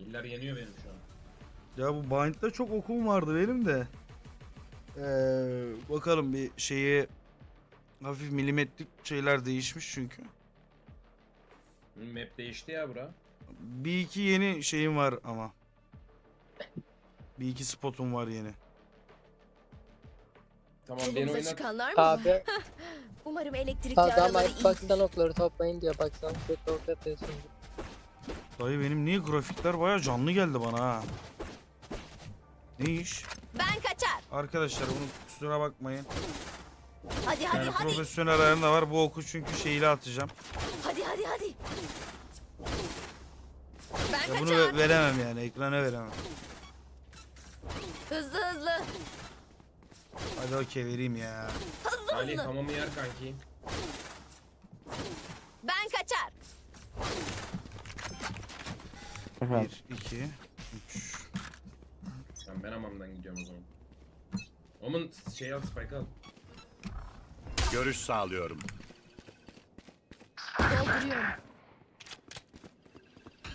İller yeniyor benim şu an. Ya bu Bind'de çok okum vardı benim de. Ee, bakalım bir şeyi hafif milimetrik şeyler değişmiş çünkü. Map değişti ya bura. Bir iki yeni şeyim var ama. Bir iki spotum var yeni. Tamam Yolumuza oynat. çıkanlar mı var? Abi Umarım elektrikli adam arabaları Xbox'tan okları toplayın diyor. Bak sana kötü ok atıyorsun. Dayı benim niye grafikler baya canlı geldi bana ha. Ne iş? Ben kaçar. Arkadaşlar bunu kusura bakmayın. Hadi hadi Yani hadi. profesyonel ayarında var. Bu oku çünkü şeyle atacağım. Hadi hadi hadi. Ben Ya bunu kaçar. veremem yani ekrana veremem. Hızlı hızlı. Hadi okey vereyim ya. Hızlı Ali hızlı. hamamı yer kanki. Ben kaçar. Efendim. 1, 2, 3. Tamam ben hamamdan gidiyorum o zaman. Omun şey al spike al. Görüş sağlıyorum. Dolduruyorum.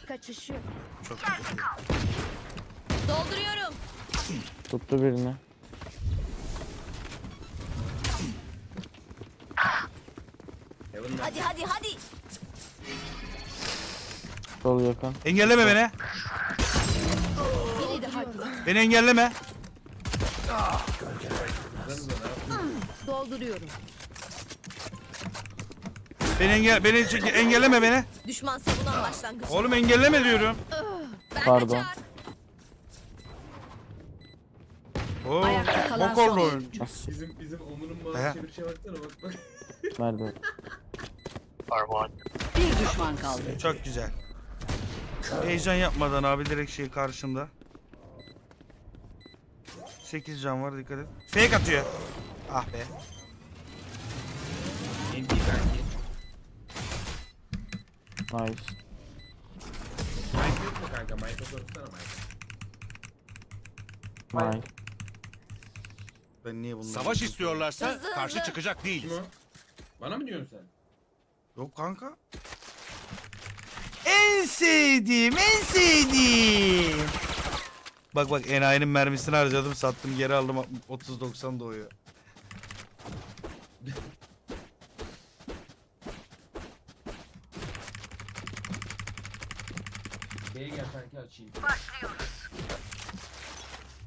Kaçış yok. Çok. Dolduruyorum. Tuttu birini. Heaven Hadi hadi hadi. Sol yakın. Engelleme beni. Beni engelleme. Dolduruyorum. Beni engel beni engelleme beni. Düşman savunan başlangıç. Oğlum engelleme diyorum. Pardon. Oo, Ayakta kalan bok oldu son oyun. Nasıl? Bizim bizim Omun'un He. mavi çevirişe baksana bak bak. Nerede? Bir düşman kaldı. Çok güzel. Heyecan yapmadan abi direkt şey karşında. 8 can var dikkat et. Fake atıyor. Ah be. NT kanki. Nice. Mike yok mu kanka? Mike'a sorsana Mike. Nice. Ben niye bunları... Savaş istiyorlarsa Hızlı, karşı hızlı. çıkacak Kim değiliz. o? Bana mı diyorsun sen? Yok kanka. En sevdiğim, en sevdiğim. Bak bak enayinin mermisini harcadım sattım geri aldım 30-90 doğuyor. B'ye gel açayım.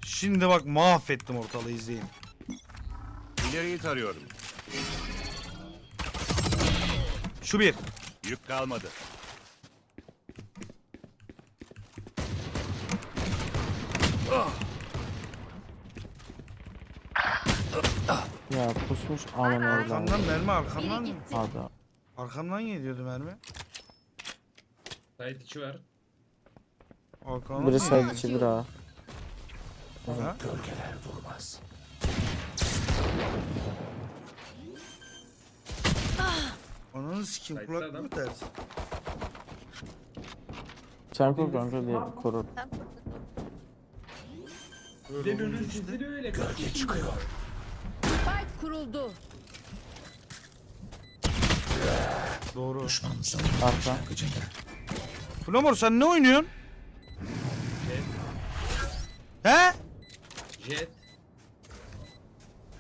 Şimdi bak mahvettim ortalığı izleyin. İleriyi tarıyorum. Şu bir. Yük kalmadı. Ya pusmuş aman evladım. Arkamdan mermi arkamdan mı? Hadi. Arkamdan geliyordu mermi. Side içi var. Arkamdan Biri mı side içi bir ha. Ha? Ananı sikeyim Side'da kulak adam. mı ters? Sen kur kanka diye korur. Böyle oluyor işte. sesini öyle kanki. çıkıyor. Kuruldu. Doğru. Arka. Flamor sen ne oynuyorsun? He? Jet.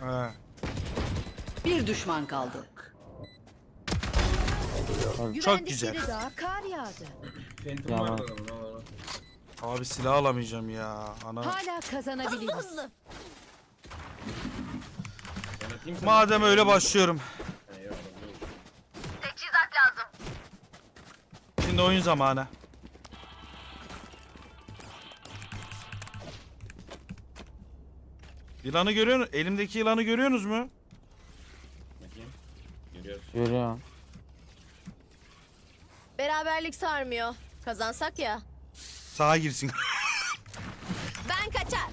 Ha. Bir düşman kaldı. Çok güzel. daha kar yağdı. Phantom vardı adamın. Abi silah alamayacağım ya. Ana. Hala kazanabiliriz. Sana. Madem öyle başlıyorum. Eyvallah, dur. Şimdi oyun zamanı. Yılanı görüyor Elimdeki yılanı görüyorsunuz mu? Bakayım. Görüyorsun. Görüyorum. Beraberlik sarmıyor. Kazansak ya. Sağa girsin. Ben kaçar.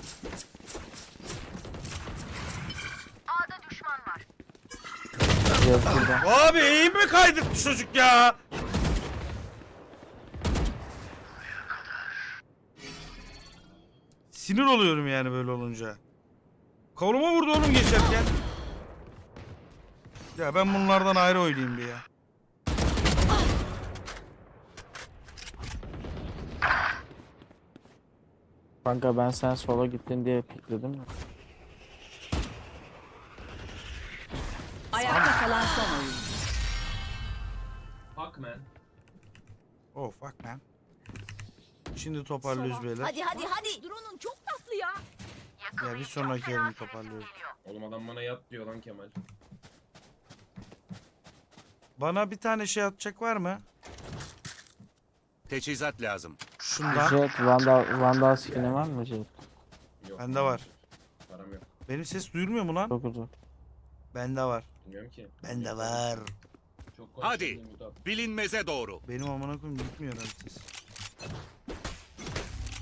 Diğer şurada. Abi eğim mi kaydırmış çocuk ya? Sinir oluyorum yani böyle olunca. Koluma vurdu oğlum geçerken. Ya ben bunlardan ayrı oynayayım bir ya. Kanka ben sen sola gittin diye pikledim mi? Ayakta kalan son oyuncu. Fuck man. Oh fuck man. Şimdi toparlıyoruz beyler. Hadi hadi hadi. Drone'un çok tatlı ya. Ya bir sonraki yerini toparlıyoruz. Oğlum adam bana yat diyor lan Kemal. Bana bir tane şey atacak var mı? Teçhizat lazım. Şundan. Jet Vandal, Vandal skin'i var mı Jet? Yok. Bende var. Param yok. Benim ses duyulmuyor mu lan? Çok uzun. Bende var. Bilmiyorum ki. Bende var. Çok Hadi. konuşuyorum, Mutat. Bilinmeze doğru. Benim amına koyayım gitmiyor lan ses.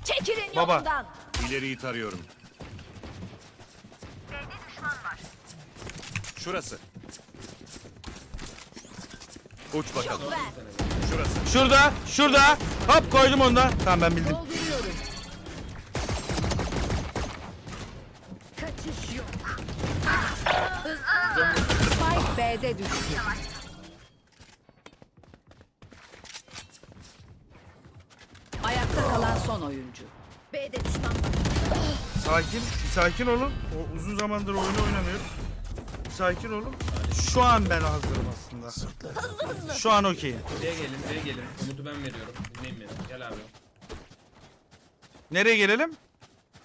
Çekilin Baba. yolumdan. İleriyi tarıyorum. Şurası. Uç bakalım. Şurası. Şurada, şurada. Hop koydum ondan. Tamam ben bildim. Dolduruyorum. B'de düştü. Ayakta kalan son oyuncu. B'de düşman var. Sakin, sakin olun. O uzun zamandır oyunu oynamıyoruz. Sakin olun. Şu an ben hazırım aslında. Şu an okey. Buraya gelin, buraya gelin. Komutu ben veriyorum. Dinleyin beni. Gel abi. Nereye gelelim?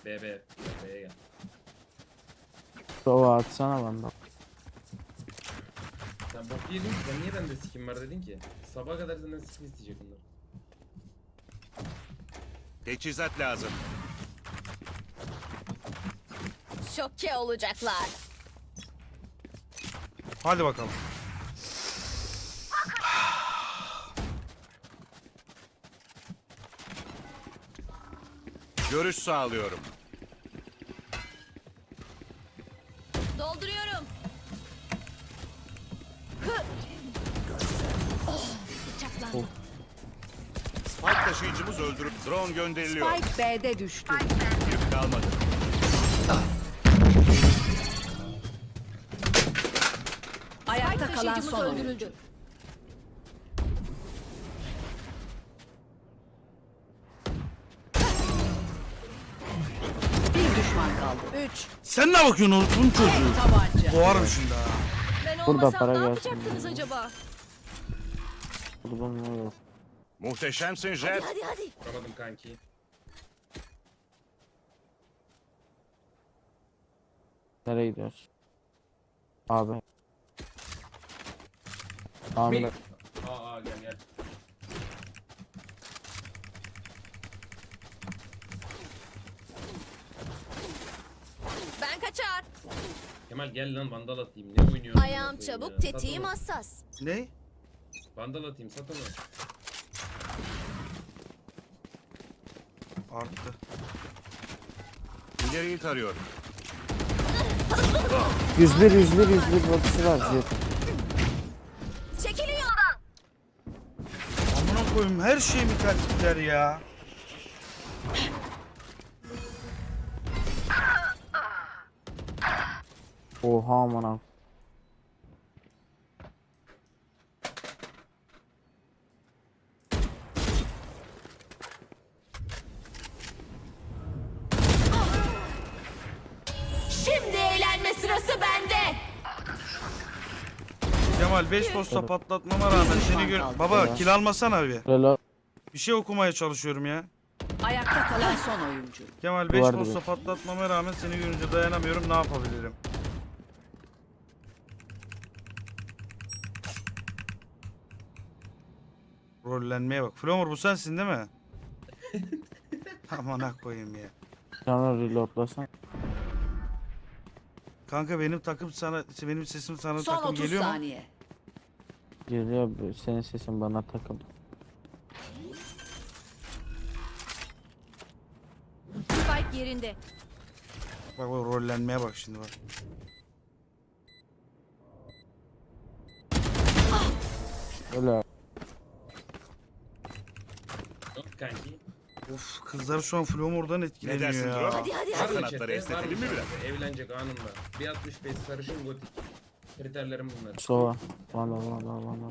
B, B. B'ye gel. Sova atsana Vandal. Sen bok yedin ki sen niye bende skin var dedin ki? Sabaha kadar senden skin isteyecek bunlar. Teçhizat lazım. Şoke olacaklar. Hadi bakalım. Görüş sağlıyorum. Dolduruyorum. Spike taşıyıcımız öldürüp drone gönderiliyor. Spike B'de düştü. Yük kalmadı. Ayakta kalan son oyuncu. öldürüldü. Bir düşman kaldı. 3. Sen ne bakıyorsun ortun çocuğu? Tabanca. Boğarım şimdi ha. Ben Burada olmasam para ne gelsin yapacaktınız acaba? Ne yok? Muhteşemsin Jet. hadi hadi. Vuramadım kanki. Nereye gidiyoruz? Abi. Ahmet. Aa, aa gel gel. Ben kaçar. Kemal gel lan vandal atayım. Ne oynuyorsun? Ayağım çabuk, tetiğim onu. hassas. Ne? Vandal atayım sat onu. Arttı. İleriyi tarıyorum. 101 101 101 bakışı var Jet. Çekilin yoldan. Amına koyayım her şey mi gider ya? Oha aman Kemal 5 posta patlatmama rağmen seni gör... Baba kill almasana. Relo Bir şey okumaya çalışıyorum ya. Ayakta kalan son oyuncu. Kemal 5 Duvar posta patlatmama rağmen seni görünce dayanamıyorum ne yapabilirim? Rollenmeye bak. Flomor bu sensin değil mi? Aman koyayım ya. sonra reloadlasan. Kanka benim takım sana benim sesim sana Son takım 30 geliyor mu? saniye. Geliyor senin sesin bana takıldı. Spike yerinde. Bak bak rollenmeye bak şimdi bak. Öyle kanki. Of kızlar şu an Flomor'dan Ne etkileniyor dersin ya. Hadi hadi hadi. kanatları Chatte, var esnetelim mı mi biraz? chatte? Evlenecek anında. 1.65 sarışın gotik. Kriterlerim bunlar. Sova. Vandal vandal vandal.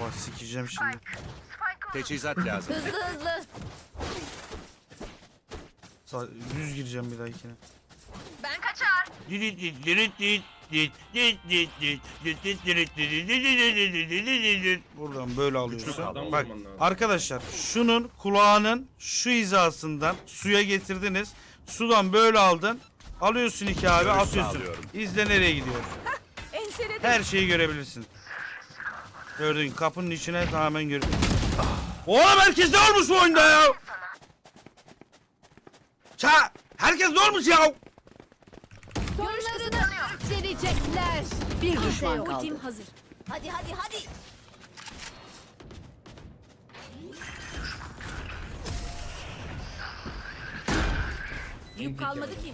Baba sikeceğim şimdi. Teçhizat lazım. Hızlı hızlı. Sa- Düz gireceğim bir dahakine. Ben kaçar. Buradan böyle alıyorsun. adam Bak bulman lazım. arkadaşlar şunun kulağının şu hizasından suya getirdiniz. Sudan böyle aldın. Alıyorsun iki abi Görüş atıyorsun. sağlıyorum. İzle nereye gidiyor. Her şeyi görebilirsin. Gördün kapının içine tamamen gör. Oğlum herkes ne olmuş bu oyunda ya? Ça herkes ne olmuş ya? Görüşlerini verecekler. Bir düşman Ultim kaldı. hazır. Hadi hadi hadi. Yük kalmadı ki.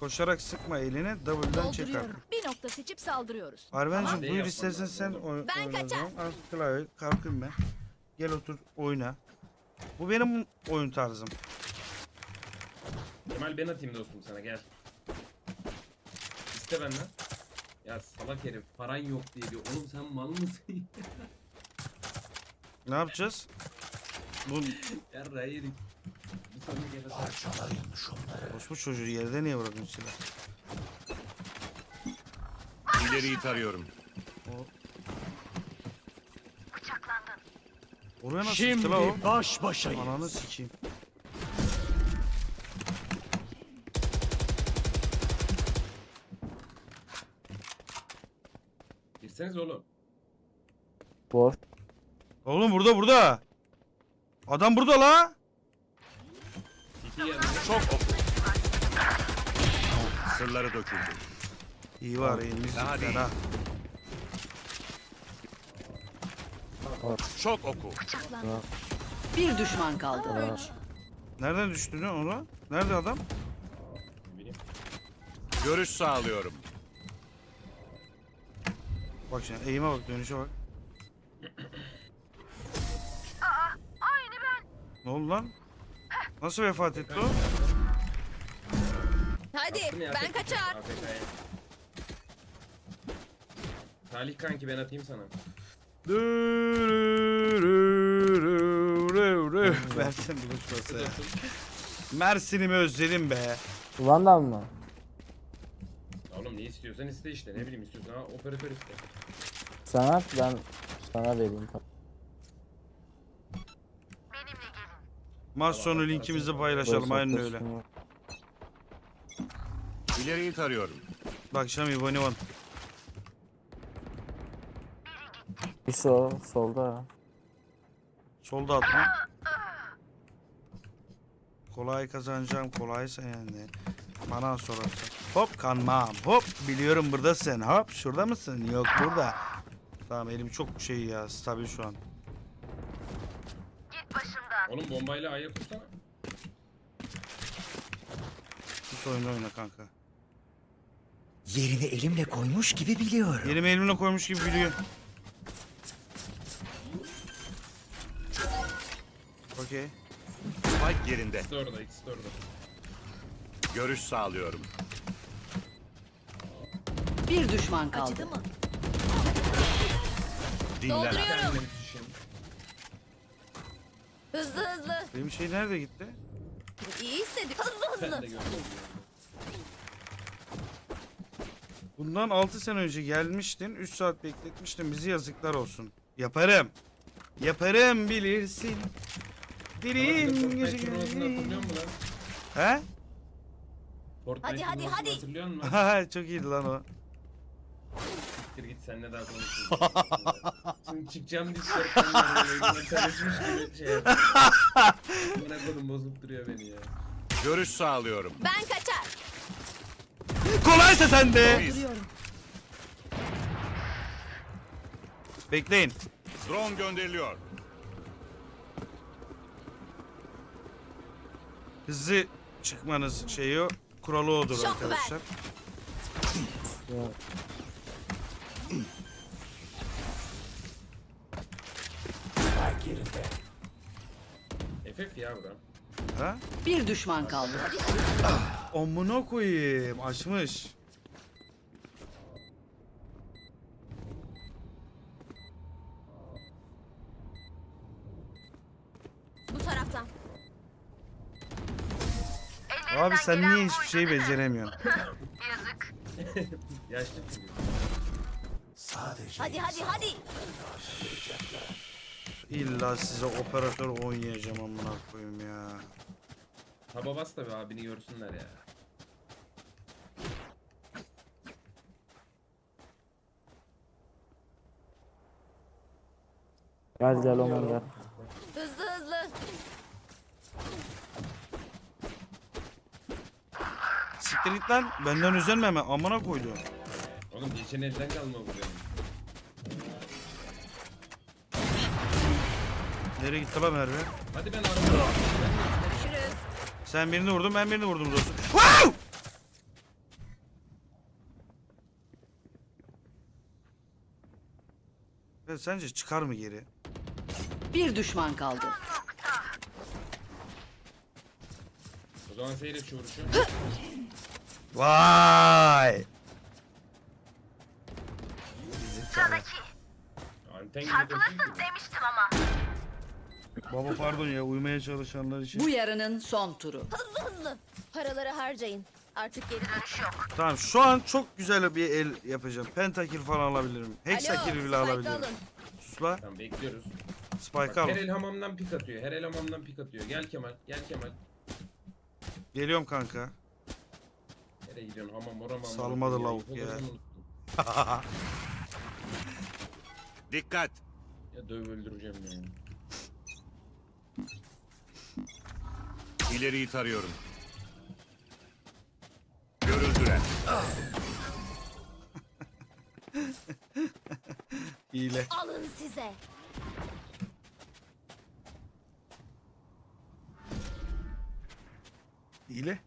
Koşarak sıkma elini double'dan çek Dolduruyorum. artık. Bir nokta seçip saldırıyoruz. Arvencim buyur yapman istersen sen oy- Ben oyna o kaçar. zaman. Al klavye kalkayım ben. Gel otur oyna. Bu benim oyun tarzım. Kemal ben atayım dostum sana gel. İste benden. Ya salak herif paran yok diye diyor. Oğlum sen mal mısın? Ne yapacağız? Bu ya yedik. Sonraki kere bu çocuğu yerde niye bırakıyorsun silah? İleriyi tarıyorum. Oraya nasıl Şimdi la o? baş başayız. Ananı sikeyim. Girseniz oğlum. Boş. Oğlum burada burada. Adam burada la. Çok oku. Sırları döküldü. İyi var elimiz Daha güzel değil. ha. Çok oku. Bir düşman kaldı. Nereden düştü lan ona? Nerede adam? Görüş sağlıyorum. Bak şimdi eğime bak dönüşe bak. Ne oldu lan? Nasıl vefat etti o? Hadi Attın ya, ben tek- kaçar. AFK'ye. Salih kanki ben atayım sana. Mersin buluşması ya. Mersin'imi özledim be. Vandal mı? Oğlum ne istiyorsan iste işte ne bileyim istiyorsan ha, operatör iste. Sana ben sana vereyim. Maç sonu linkimizi paylaşalım aynen öyle. İleriyi tarıyorum. Bak Şami Bonnie One. Bir sol, solda. Solda atma. Kolay kazanacağım kolaysa yani. Bana sorarsan. Hop kanmam. Hop biliyorum buradasın. Hop şurada mısın? Yok burada. Tamam elim çok şey ya stabil şu an. Oğlum bombayla A'ya kursana. Sus oyunu oyna kanka. Yerini elimle koymuş gibi biliyorum. Yerimi elimle koymuş gibi biliyor. Okey. Spike yerinde. İkisi de orada ikisi de orada. Görüş sağlıyorum. Bir düşman kaldı. Acıdı mı? Dinlen. Dolduruyorum. Hızlı hızlı. Benim şey nerede gitti? İyi hissediyorum. Hızlı hızlı. Bundan 6 sene önce gelmiştin. 3 saat bekletmiştin. Bizi yazıklar olsun. Yaparım. Yaparım bilirsin. Musun lan? He? Fortnite Hadi, hadi, hadi. Hatırlıyor musun? Haha, Çok iyiydi lan o. Siktir git seninle daha konuşmayacağım. Şimdi çıkacağım Discord'dan böyle tanışmış gibi şey yapıyorum. Bana kodum bozup duruyor beni ya. Görüş sağlıyorum. Ben kaçar. Kolaysa sende. Biz. Bekleyin. Drone gönderiliyor. Hızlı çıkmanız şeyi o. Kuralı odur Şok ver. arkadaşlar. Ya, FF ya bura. Ha? Bir düşman kaldı. Amına koyayım. Açmış. Bu taraftan. Abi sen niye hiçbir şeyi beceremiyorsun? Yaşlı çocuk. Hadi hadi hadi. İlla size operatör oynayacağım amına koyayım ya. Taba bas tabi abini görsünler ya. Gel gel Oman gel. Hızlı hızlı. Siktir git lan. Benden özenme mi? Amına koydu. Oğlum geçen elden kalma bu benim. Nereye gitti lan Merve? Hadi ben arabada. Görüşürüz. Sen birini vurdun ben birini vurdum dostum. Wow! Ya sence çıkar mı geri? Bir düşman kaldı. O zaman seyret şu vuruşu. Vay! Anten gibi koşuyor. Baba pardon ya uyumaya çalışanlar için. Bu yarının son turu. Hızlı hızlı. Paraları harcayın. Artık geri dönüş yok. Tamam şu an çok güzel bir el yapacağım. Pentakil falan alabilirim. Hexakil bile spike alabilirim. alın. Sus la. Tamam bekliyoruz. Spike Bak, al. her el hamamdan pik atıyor. Her el hamamdan pik atıyor. Gel Kemal. Gel Kemal. Geliyorum kanka. Nereye gidiyorsun? Hamam oram hamam. Salmadı lavuk ya. Dikkat. Ya döv öldüreceğim yani. İleriyi tarıyorum. Görüldüler. Hile. Alın size. Hile.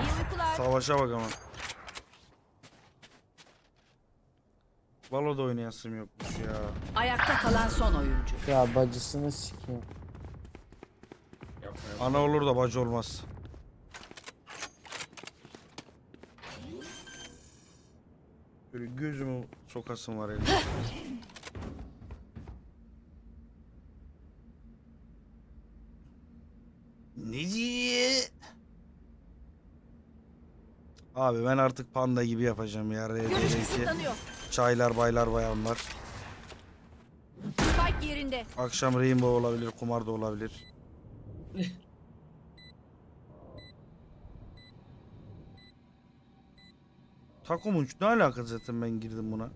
İyi uykular. Savaşa bak ama. Valo da oynayasım yokmuş ya. Ayakta kalan son oyuncu. Ya bacısını sikeyim. Yapma yapma. Ana olur da bacı olmaz. Böyle gözümü sokasım var elimde. Neci? Abi ben artık panda gibi yapacağım ya. Görüş RD'deki kısıtlanıyor. Çaylar baylar bayanlar. Spike yerinde. Akşam rainbow olabilir, kumar da olabilir. Takomun ne alaka zaten ben girdim buna.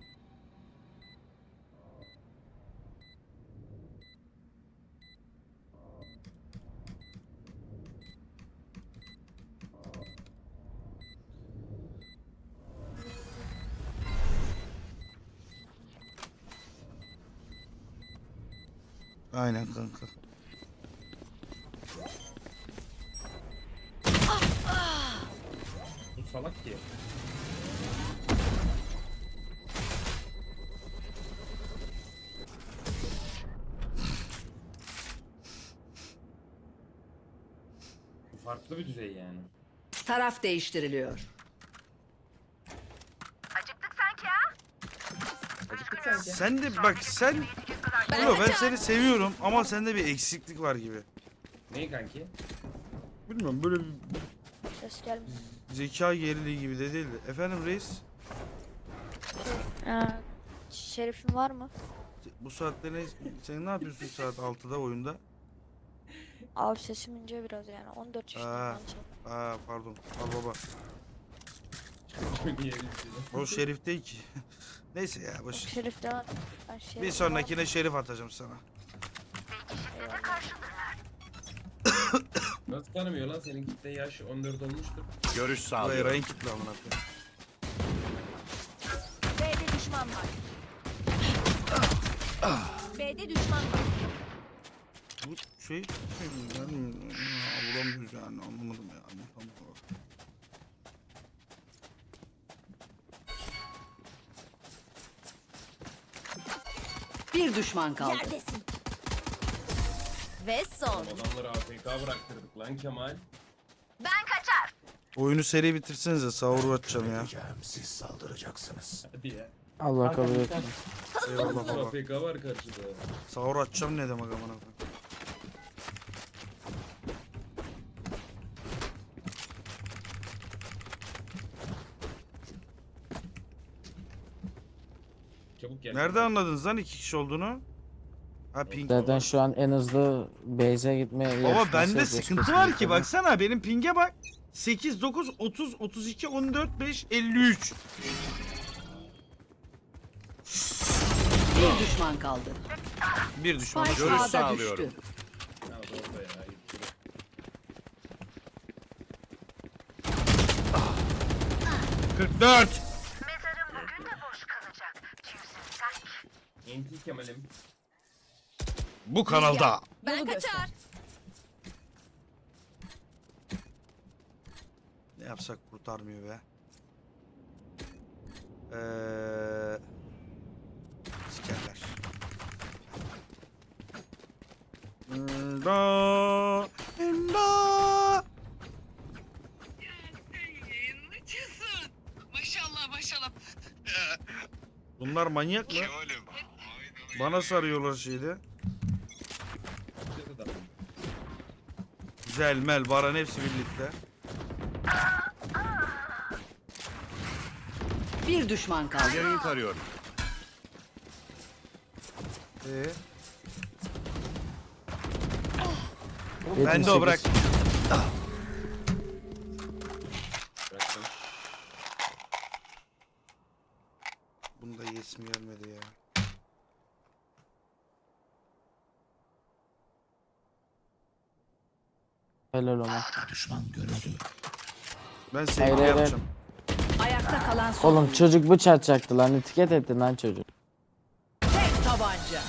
Aynen kanka. Bu salak ki. Farklı bir düzey yani. Taraf değiştiriliyor. Acıktık sanki. Sen de bak sen Yo, ben seni seviyorum ama sende bir eksiklik var gibi. Neyi kanki? Bilmiyorum böyle bir Ses gelmiyor. zeka geriliği gibi de değildi. Efendim reis Ee, şerifin var mı? bu saatte ne sen ne yapıyorsun saat 6'da oyunda? Abi sesim ince biraz yani. 14 Aa. yaşındayım. ben. Aa pardon. Al baba. Çok iyi bir şey. O şerif değil ki. Neyse ya boş. Şerif devam. Ben şerif Bir sonrakine şerif atacağım sana. Nasıl tanımıyor lan? Senin kitle yaş 14 olmuştur. Görüş Bu sağlıyorum. Eray'ın kitle amına koyayım. B'de düşman var. B'de düşman var. Bu şey yani bulamıyoruz yani anlamadım ya. Anlamadım. Bir düşman kaldı. Yerdesin. Ve son. Adamları AFK bıraktırdık lan Kemal. Ben kaçar. Oyunu seri bitirsenize sahur açacağım ya. Siz saldıracaksınız. Hadi ya. Allah kabul etsin. Eyvallah baba. AFK var karşıda. Sahur açacağım ne demek amına koyayım. geldim. Nerede anladınız lan iki kişi olduğunu? Ha ping. Zaten şu an en hızlı base'e gitme Baba yarışması bende sıkıntı var ki baksana benim ping'e bak. 8, 9, 30, 32, 14, 5, 53. Bir düşman kaldı. Bir düşman. Görüş ağda sağlıyorum. düştü. 44. gömelim. Bu kanalda. Ben kaçar. Ne yapsak kurtarmıyor be. Ee, sikerler. Da, da. Maşallah maşallah. Bunlar manyak mı? Kim oğlum? Bana sarıyorlar şeyde. Güzel Mel, Baran hepsi birlikte. Bir düşman kaldı. Yayın tarıyorum. Ee? Ben de o bırak. Helal ona. Düşman görüldü. Ben sevgili Hayır, hayır, yapacağım. Ayakta kalan son Oğlum çocuk bıçak çaktı lan etiket ettin lan çocuk. Tek tabanca.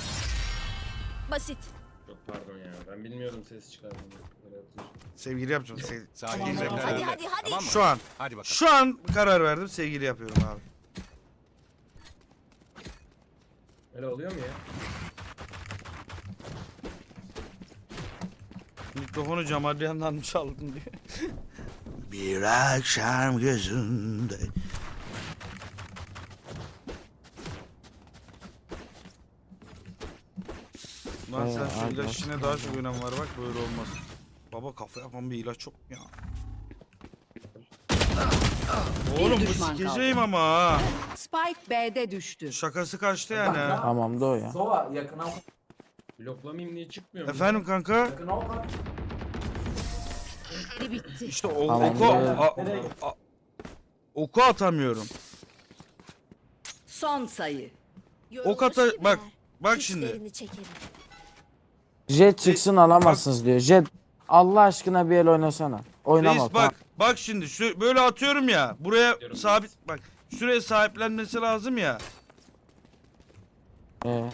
Basit. Çok pardon ya. Ben bilmiyordum ses yaptım. Sevgili yapacağım. sev- Sahilin Hadi hadi hadi. Tamam mı? Şu an. Hadi bakalım. Şu an karar verdim. Sevgili yapıyorum abi. Öyle oluyor mu ya? Mikrofonu mı çaldın diye. Bir akşam gözünde. Lan sen şu ilaç işine daha çok önem var bak böyle olmaz. Baba kafa yapan bir ilaç çok ya. Oğlum bu düşman sikeceğim ama ha. Spike B'de düştü. Şakası kaçtı yani. Tamam da o ya. Bloklamayayım diye çıkmıyor mu? Efendim kanka? Biri bitti. İşte o, Tamam, oku, a- a- oku atamıyorum. Son sayı. Ok ata bak bak Hislerini şimdi. çekelim. Jet çıksın alamazsınız diyor. Jet Allah aşkına bir el oynasana. Oynama. Reis bak bak şimdi şu böyle atıyorum ya. Buraya Diyorum sabit bak. Şuraya sahiplenmesi lazım ya. Ee,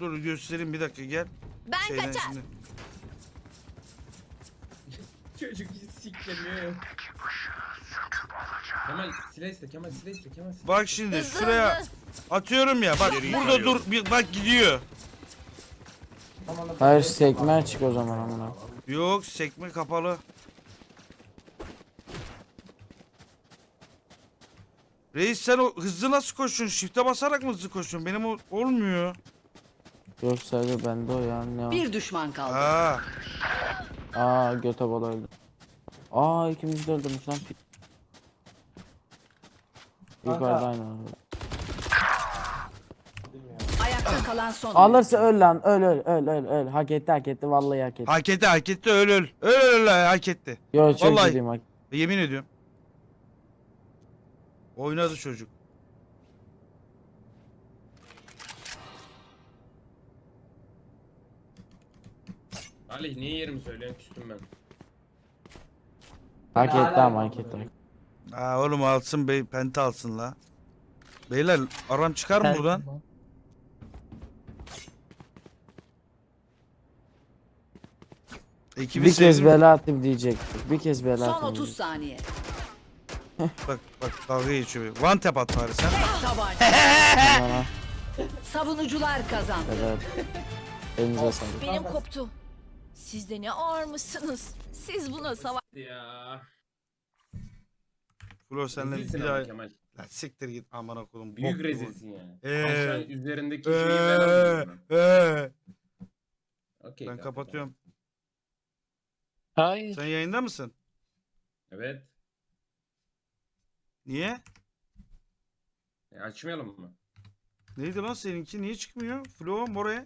Dur göstereyim bir dakika gel. Ben Şeyden kaçar. şimdi. Çocuk hiç siklemiyor. Kemal silah iste Kemal silah iste Kemal silah Bak şimdi Hızlı şuraya hızlı. atıyorum ya. Bak burada dur bir bak gidiyor. hayır sekme açık o zaman amına. Yok sekme kapalı. Reis sen o hızlı nasıl koşuyorsun? Shift'e basarak mı hızlı koşuyorsun? Benim o olmuyor. Yok sadece bende o ya. Ne? Bir düşman kaldı. Ha. Aa göte bala öldü. Aa ikimiz de öldürmüş lan. Yukarıda aynı. arada. Ayakta kalan son. Alırsa öl lan öl öl öl öl öl. Hak etti hak etti vallahi hak etti. Hak etti hak etti öl öl. Öl öl öl hak etti. Yo çok Vallahi. hak. Yemin ediyorum. Oynadı çocuk. Ali niye yerimi söylüyorsun küstüm ben. Hak etti ama hak etti. Ha oğlum alsın bey penta alsın la. Beyler aram çıkar mı buradan? Ekibi Bir kez sevdim. bela attım diyecektik. Bir kez bela Son attım. 30 diyecektik. saniye. Bak bak dalga geçiyor. One tap at bari sen. Tek tabanca. Savunucular kazandı. Evet. Elinize sağlık. Benim koptu. Siz de ne ağır mısınız? Siz buna savaş... Ya. Flo senle Rezilsin bir ama. Kemal. Lan siktir git amına koydum. Büyük rezilsin yani. Ee, Aşağı üzerindeki şeyi ben Eee, alıyorum. eee. Okey. Ben kanka, kapatıyorum. Hayır. Sen yayında mısın? tamam. Evet. Niye? E, açmayalım mı? Neydi lan seninki? Niye çıkmıyor? Flo, More.